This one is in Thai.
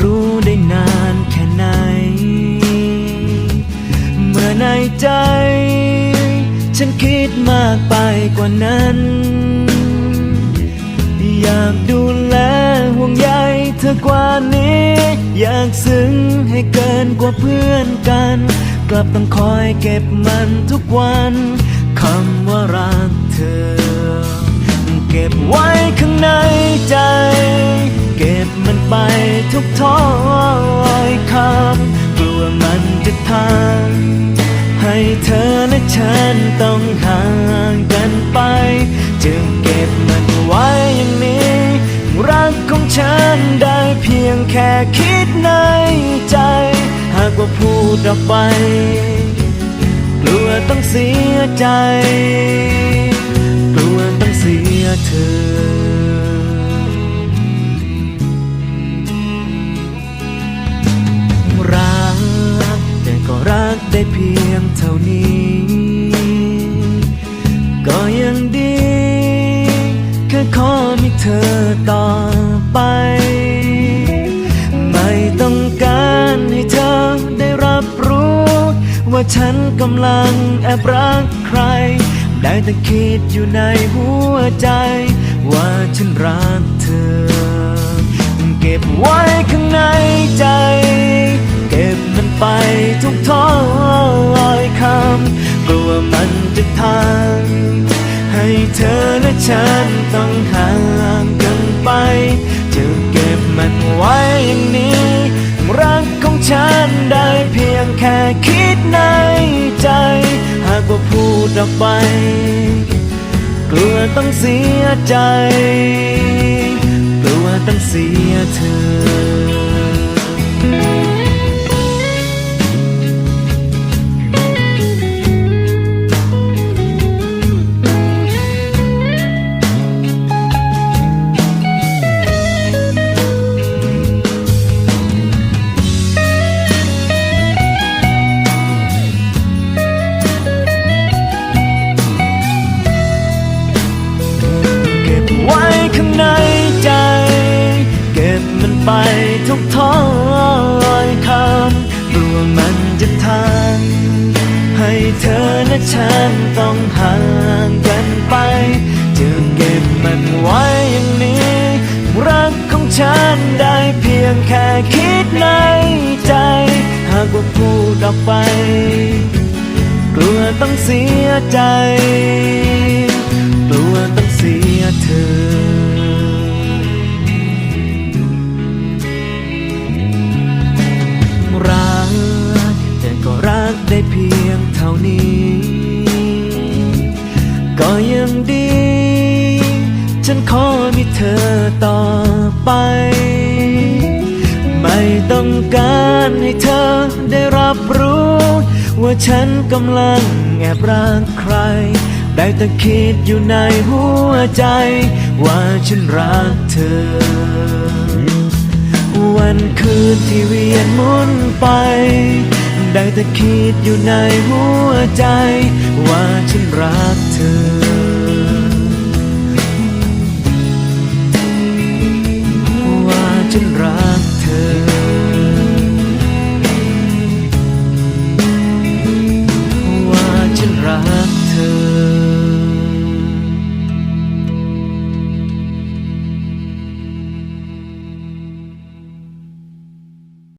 รู้ได้นานแค่ไหน เมื่อในใจ ฉันคิดมากไปกว่านั้น อยากดูแลห่วงใยเธอกว่านี้ อยากซึ้งให้เกินกว่าเพื่อนกัน กลับต้องคอยเก็บมันทุกวันคำว่ารักเธอ เก็บไว้ข้างในใจ ทุกถ้อยคำกลัวมันจะทำให้เธอและฉันต้องห่างกันไป จึงเก็บมันไว้อย่างนี้ รักของฉันได้เพียงแค่คิดในใจ หากว่าพูดออกไป กลัวต้องเสียใจ กลัวต้องเสียเธอ รักได้เพียงเท่านี้ ก็ยังดี แค่ขอมีเธอต่อไป ไม่ต้องการให้เธอได้รับรู้ ว่าฉันกำลังแอบรักใคร ได้แต่คิดอยู่ในหัวใจ ว่าฉันรักเธอ เก็บไว้ข้างใน อและฉันต้องห่างกันไป จะเก็บมันไว้อย่างนี้ รักของฉันได้เพียงแค่คิดในใจ หากว่าพูดออกไป กลัวต้องเสียใจ จะทำให้เธอและฉันต้องห่างกันไปจะเก็บมันไว้อย่างนี้ รักของฉันได้เพียงแค่คิดในใจ หากว่าพูดออกไป กลัวต้องเสียใจ กลัวต้องเสียเธอ ก็ยังดี ฉันขอมีเธอต่อไป ไม่ต้องการให้เธอได้รับรู้ ว่าฉันกำลังแอบรักใคร ได้แต่คิดอยู่ในหัวใจ ว่าฉันรักเธอ วันคืนที่เวียนหมุนไป ได้แต่คิดอยู่ในหัวใจ ว่าฉันรักเธอ